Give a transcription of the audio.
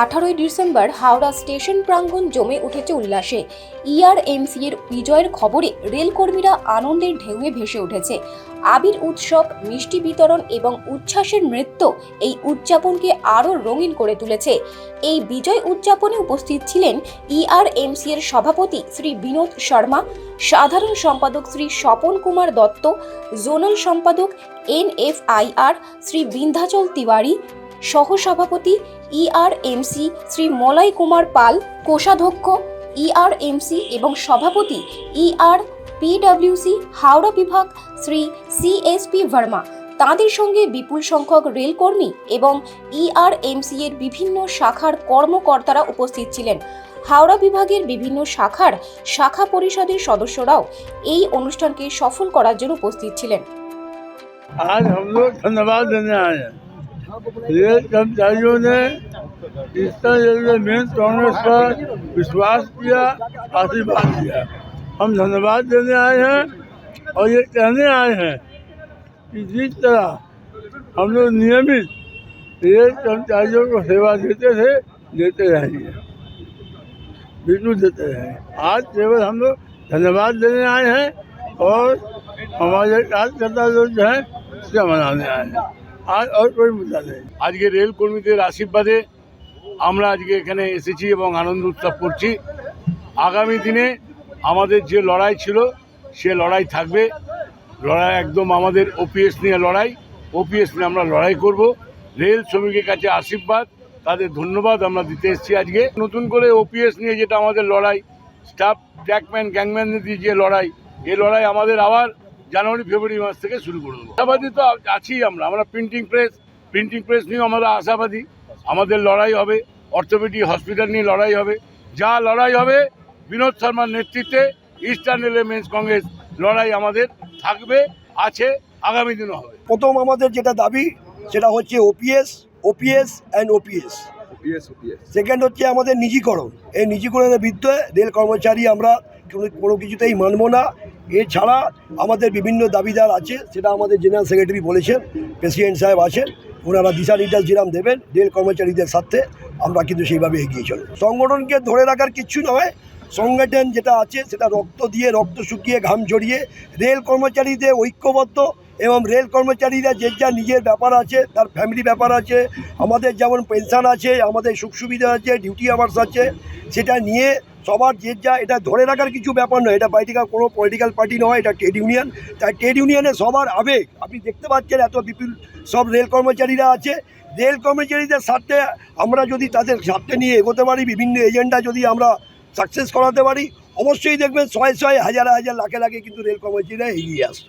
আঠারোই December Howrah station প্রাঙ্গণ জমে উঠেছে উল্লাসে। ইআরএমসি এর বিজয়ের খবরে রেলকর্মীরা আনন্দের ঢেউয়ে ভেসে উঠেছে। আবির উৎসব, মিষ্টি বিতরণ এবং উচ্ছ্বাসের নৃত্য এই উদযাপনকে আরও রঙিন করে তুলেছে। এই বিজয় উদযাপনে উপস্থিত ছিলেন ইআরএমসি এর সভাপতি শ্রী বিনোদ শর্মা, সাধারণ সম্পাদক শ্রী স্বপন কুমার দত্ত, জোনাল সম্পাদক এনএফআইআর শ্রী বিন্ধ্যাচল তিওয়ারি সহসভাপতি ইআরএমসি শ্রী মলয় কুমার পাল কোষাধ্যক্ষ ইআরএমসি এবং সভাপতি ইআর পিডব্লিউসি হাওড়া বিভাগ শ্রী সিএসপি ভার্মা তাঁদের সঙ্গে বিপুল সংখ্যক রেলকর্মী এবং ইআরএমসি এর বিভিন্ন শাখার কর্মকর্তারা উপস্থিত ছিলেন হাওড়া বিভাগের বিভিন্ন শাখার শাখা পরিষদের সদস্যরাও এই অনুষ্ঠানকে সফল করার জন্য উপস্থিত ছিলেন आज हम लोग धन्यवाद देने आए हैं रेल कर्मचारियों ने रेलवे मेन कांग्रेस पर विश्वास किया, आशीर्वाद दिया। हम धन्यवाद देने आए हैं और ये कहने आए हैं कि जिस तरह हम लोग नियमित रेल कर्मचारियों को सेवा देते थे, देते रहेंगे बिल्कुल देते रहेंगे आज केवल हम लोग धन्यवाद देने आए हैं और हमारे कार्यकर्ता जो हैं उसका मनाने आए हैं। আর আজকে রেল কর্মীদের আশীর্বাদে আমরা আজকে এখানে এসেছি এবং আনন্দ উৎসব করছি। আগামী দিনে আমাদের যে লড়াই ছিল, সে লড়াই থাকবে। লড়াই একদম আমাদের ওপিএস নিয়ে লড়াই। ওপিএস নিয়ে আমরা লড়াই করব। রেল শ্রমিকের কাছে আশীর্বাদ, তাদের ধন্যবাদ আমরা দিতে এসেছি আজকে। নতুন করে ওপিএস নিয়ে যেটা আমাদের লড়াই, স্টাফ ট্র্যাকম্যান গ্যাংম্যানদের দিয়ে যে লড়াই, এ লড়াই আমাদের আবার জানুয়ারি ফেব্রুয়ারি মাস থেকে শুরু করে দেবো। আশাবাদী তো আছি আমরা। আমরা প্রিন্টিং প্রেস প্রিন্টিং প্রেস নিয়েও আমরা আশাবাদী। আমাদের লড়াই হবে। অর্থোপেডিক হসপিটাল নিয়ে লড়াই হবে। যা লড়াই হবে বিনোদ শর্মার নেতৃত্বে ইস্টার্ন মেন্স কংগ্রেস লড়াই আমাদের থাকবে আছে আগামী দিনও হবে। প্রথম আমাদের যেটা দাবি সেটা হচ্ছে OPS OPS and OPS second হচ্ছে আমাদের নিজিকরণ। এই নিজিকরণের বিরুদ্ধে রেল কর্মচারী আমরা কোনো কিছুতেই মানব না। এছাড়া আমাদের বিভিন্ন দাবিদার আছে, সেটা আমাদের জেনারেল সেক্রেটারি বলেছেন, প্রেসিডেন্ট সাহেব আছেন, ওনারা দিশা নির্দেশ যেরাম দেবেন, রেল কর্মচারীদের সাথে আমরা কিন্তু সেইভাবে এগিয়ে চলি সংগঠনকে ধরে রাখার কিচ্ছু নয়, সংগঠন যেটা আছে সেটা রক্ত দিয়ে রক্ত শুকিয়ে, ঘাম ঝরিয়ে, রেল কর্মচারীদের ঐক্যবদ্ধ এবং রেল কর্মচারীরা যে যা নিজের ব্যাপার আছে, তার ফ্যামিলি ব্যাপার আছে, আমাদের যেমন পেনশন আছে, আমাদের সুখ সুবিধা আছে, ডিউটি আওয়ার্স আছে, সেটা নিয়ে সবার যে যা, এটা ধরে রাখার কিছু ব্যাপার নয়। এটা পলিটিক্যাল কোনো পলিটিক্যাল পার্টি নয়, এটা ট্রেড ইউনিয়ন তাই ট্রেড ইউনিয়নে সবার আবেগ। আপনি দেখতে পাচ্ছেন এত বিপুল সব রেল কর্মচারীরা আছে। রেল কর্মচারীদের স্বার্থে আমরা যদি তাদের স্বার্থে নিয়ে এগোতে পারি, বিভিন্ন এজেন্ডা যদি আমরা সাকসেস করাতে পারি, অবশ্যই দেখবেন ছয় ছয় হাজার হাজার, লাখে লাখে কিন্তু রেল কর্মচারীরা এগিয়ে আসছে